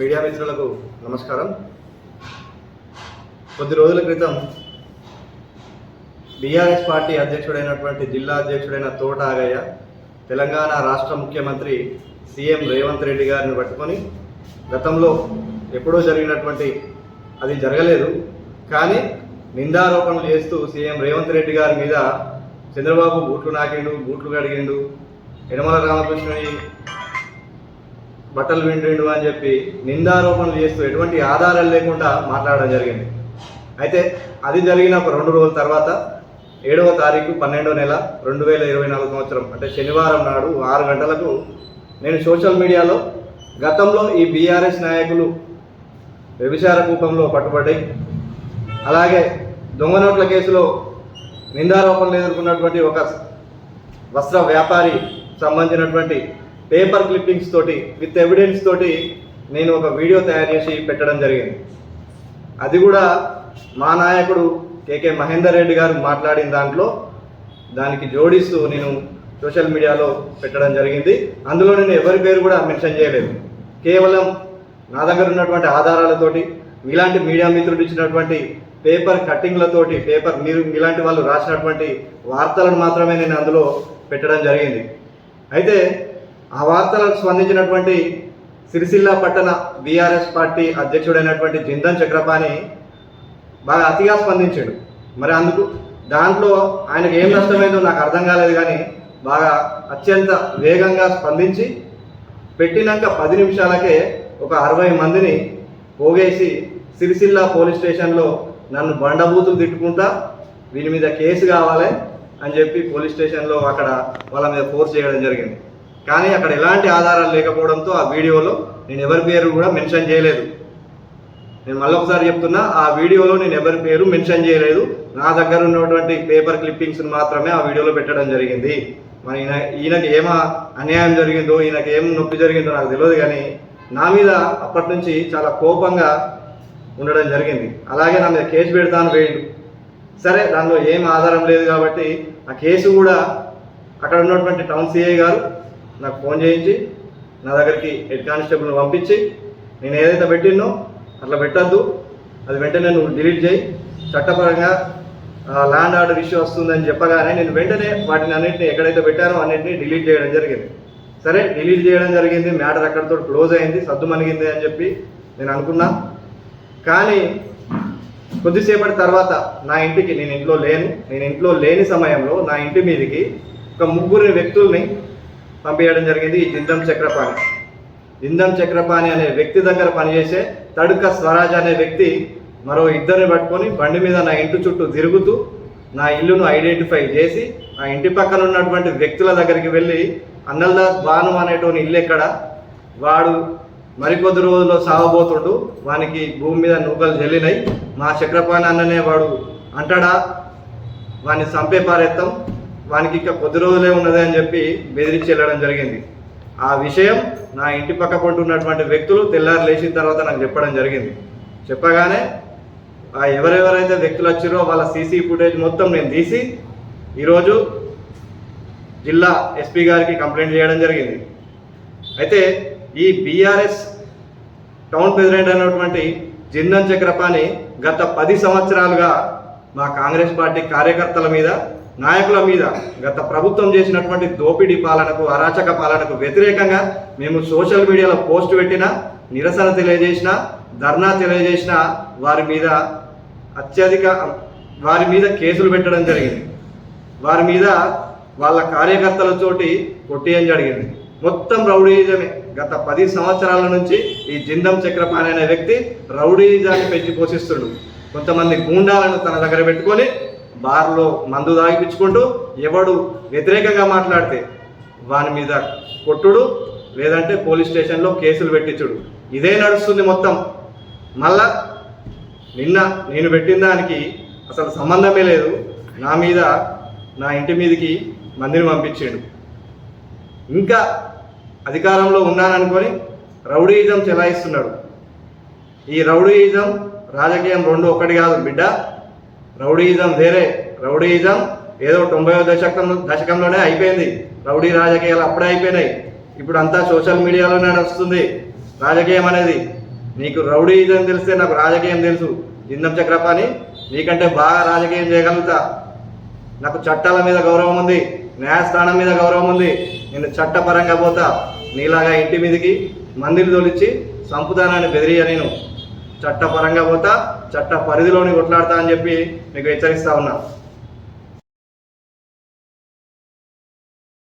Media మిత్రులకు నమస్కారం. కొద్ది రోజుల క్రితం బీఆర్ఎస్ పార్టీ అధ్యక్షుడైనటువంటి జిల్లా అధ్యక్షుడైన తోట ఆగయ్య తెలంగాణ రాష్ట్ర ముఖ్యమంత్రి సీఎం రేవంత్ రెడ్డి గారిని పట్టుకొని గతంలో ఎప్పుడో జరిగినటువంటి అది జరగలేదు. కానీ నిందారోపణలు చేస్తూ సీఎం రేవంత్ రెడ్డి గారి మీద చంద్రబాబు బూట్లు నాకిండు బూట్లు కడిగిండు యనమల రామకృష్ణుని బట్టలు వింటుండు అని చెప్పి నిందారోపణలు చేస్తూ ఎటువంటి ఆధారాలు లేకుండా మాట్లాడడం జరిగింది. అయితే అది జరిగిన ఒక రెండు రోజుల తర్వాత ఏడవ తారీఖు పన్నెండవ నెల రెండు వేల ఇరవై నాలుగు సంవత్సరం అంటే శనివారం నాడు ఆరు గంటలకు నేను సోషల్ మీడియాలో గతంలో ఈ బీఆర్ఎస్ నాయకులు వ్యభిచార కూపంలో పట్టుబడి అలాగే దొంగ నోట్ల కేసులో నిందారోపణలు ఎదుర్కొన్నటువంటి ఒక వస్త్ర వ్యాపారి సంబంధించినటువంటి పేపర్ క్లిప్పింగ్స్ తోటి విత్ ఎవిడెన్స్ తోటి నేను ఒక వీడియో తయారు చేసి పెట్టడం జరిగింది. అది కూడా మా నాయకుడు కేకే మహేందర్ రెడ్డి గారు మాట్లాడిన దాంట్లో దానికి జోడిస్తూ నేను సోషల్ మీడియాలో పెట్టడం జరిగింది. అందులో నేను ఎవరి పేరు కూడా మెన్షన్ చేయలేదు. కేవలం నా దగ్గర ఉన్నటువంటి ఆధారాలతోటి మీలాంటి మీడియా మిత్రుడు ఇచ్చినటువంటి పేపర్ కట్టింగ్లతోటి పేపర్ మీరు మీలాంటి వాళ్ళు రాసినటువంటి వార్తలను మాత్రమే నేను అందులో పెట్టడం జరిగింది. అయితే ఆ వార్తలకు స్పందించినటువంటి సిరిసిల్ల పట్టణ బీఆర్ఎస్ పార్టీ అధ్యక్షుడైనటువంటి జిందన్ చక్రపాణి బాగా అతిగా స్పందించాడు. మరి అందుకు దాంట్లో ఆయనకు ఏం నష్టమైందో నాకు అర్థం కాలేదు కానీ బాగా అత్యంత వేగంగా స్పందించి పెట్టినాక పది నిమిషాలకే ఒక అరవై మందిని పోగేసి సిరిసిల్ల పోలీస్ స్టేషన్లో నన్ను బండబూతులు తిట్టుకుంటా వీని మీద కేసు కావాలి అని చెప్పి పోలీస్ స్టేషన్లో అక్కడ వాళ్ళ మీద ఫోర్స్ చేయడం జరిగింది. కానీ అక్కడ ఎలాంటి ఆధారాలు లేకపోవడంతో ఆ వీడియోలో నేను ఎవరి పేరు కూడా మెన్షన్ చేయలేదు. నేను మళ్ళొకసారి చెప్తున్నా ఆ వీడియోలో నేను ఎవరి పేరు మెన్షన్ చేయలేదు. నా దగ్గర ఉన్నటువంటి పేపర్ క్లిప్పింగ్స్ని మాత్రమే ఆ వీడియోలో పెట్టడం జరిగింది. మరి ఈయన ఈయనకి ఏమో అన్యాయం జరిగిందో ఈయనకి ఏం నొప్పి జరిగిందో నాకు తెలియదు కానీ నా మీద అప్పటి నుంచి చాలా కోపంగా ఉండడం జరిగింది. అలాగే నా మీద కేసు పెడతాను వేయండు. సరే దానిలో ఏం ఆధారం లేదు కాబట్టి ఆ కేసు కూడా అక్కడ ఉన్నటువంటి టౌన్ సిఐ గారు నాకు ఫోన్ చేయించి నా దగ్గరికి హెడ్ కానిస్టేబుల్ని పంపించి నేను ఏదైతే పెట్టినో అట్లా పెట్టద్దు. అది వెంటనే నువ్వు డిలీట్ చేయి. చట్టపరంగా ల్యాండ్ ఆర్డర్ ఇష్యూ వస్తుందని చెప్పగానే నేను వెంటనే వాటిని అన్నింటిని ఎక్కడైతే పెట్టానో అన్నింటినీ డిలీట్ చేయడం జరిగింది. సరే డిలీట్ చేయడం జరిగింది. మ్యాటర్ అక్కడితో క్లోజ్ అయింది. సద్దు మనిగింది అని చెప్పి నేను అనుకున్నా. కానీ కొద్దిసేపటి తర్వాత నా ఇంటికి నేను ఇంట్లో లేను. నేను ఇంట్లో లేని సమయంలో నా ఇంటి మీదకి ఒక ముగ్గురు వ్యక్తుల్ని పంపించడం జరిగింది ఈ జిందం చక్రపాణి. జిందం చక్రపాణి అనే వ్యక్తి దగ్గర పనిచేసే తడుక స్వరాజ్ అనే వ్యక్తి మరో ఇద్దరిని పట్టుకొని బండి మీద నా ఇంటి చుట్టూ తిరుగుతూ నా ఇల్లును ఐడెంటిఫై చేసి ఆ ఇంటి పక్కన ఉన్నటువంటి వ్యక్తుల దగ్గరికి వెళ్ళి అన్నల్దాస్ భాను అనేటోని ఇల్లు ఎక్కడ? వాడు మరికొద్ది రోజుల్లో సాగబోతుండు వానికి భూమి మీద నూకలు చెల్లినాయి మా చక్రపాణి అన్ననే వాడు అంటాడా? వాడిని చంపే పారేస్తాం వానికి ఇంకా కొద్ది రోజులే ఉన్నదే అని చెప్పి బెదిరించి వెళ్ళడం జరిగింది. ఆ విషయం నా ఇంటి పక్క ఉన్నటువంటి వ్యక్తులు తెల్లారి లేచిన తర్వాత నాకు చెప్పడం జరిగింది. చెప్పగానే ఆ ఎవరెవరైతే వ్యక్తులు వచ్చారో వాళ్ళ సీసీ ఫుటేజ్ మొత్తం నేను తీసి ఈరోజు జిల్లా ఎస్పీ గారికి కంప్లైంట్ చేయడం జరిగింది. అయితే ఈ బీఆర్ఎస్ టౌన్ ప్రెసిడెంట్ అయినటువంటి జిందన్ చక్రపాణి గత పది సంవత్సరాలుగా మా కాంగ్రెస్ పార్టీ కార్యకర్తల మీద నాయకుల మీద గత ప్రభుత్వం చేసినటువంటి దోపిడీ పాలనకు అరాచక పాలనకు వ్యతిరేకంగా మేము సోషల్ మీడియాలో పోస్ట్ పెట్టినా నిరసన తెలియజేసిన ధర్నా తెలియజేసిన వారి మీద అత్యధిక వారి మీద కేసులు పెట్టడం జరిగింది. వారి మీద వాళ్ళ కార్యకర్తలతోటి కొట్టేయడం జరిగింది. మొత్తం రౌడీయిజమే. గత పది సంవత్సరాల నుంచి ఈ జిందం చక్రపాణి అనే వ్యక్తి రౌడీయిజాన్ని పెంచి పోషిస్తుండు. కొంతమంది గూండాలను తన దగ్గర పెట్టుకొని బార్లో మందు తాగిపించుకుంటూ ఎవడు వ్యతిరేకంగా మాట్లాడితే వాని మీద కొట్టుడు లేదంటే పోలీస్ స్టేషన్లో కేసులు పెట్టించుడు. ఇదే నడుస్తుంది మొత్తం. మళ్ళా నిన్న నేను పెట్టిన దానికి అసలు సంబంధమే లేదు. నా మీద నా ఇంటి మీదకి మందిని పంపించాడు. ఇంకా అధికారంలో ఉన్నాననుకొని రౌడీయిజం చెలాయిస్తున్నాడు. ఈ రౌడీయిజం రాజకీయం రెండు ఒకటి కాదు బిడ్డ. రౌడీయిజం వేరే. రౌడీయిజం ఏదో తొంభై దశకం దశకంలోనే అయిపోయింది. రౌడీ రాజకీయాలు అప్పుడే అయిపోయినాయి. ఇప్పుడు అంతా సోషల్ మీడియాలోనే నడుస్తుంది. రాజకీయం అనేది. నీకు రౌడీ తెలిస్తే నాకు రాజకీయం తెలుసు. ఇందం చక్రపాణి నీకంటే బాగా రాజకీయం చేయగలుగుతా. నాకు చట్టాల మీద గౌరవం ఉంది. న్యాయస్థానం మీద గౌరవం ఉంది. నేను చట్టపరంగా పోతా. నీలాగా ఇంటి మీదకి మందిని తొలిచి సంపుతానని బెదిరియా నేను. చట్టపరంగా పోతా చట్ట పరిధిలోని కొట్లాడతా అని చెప్పి మీకు హెచ్చరిస్తా ఉన్నా.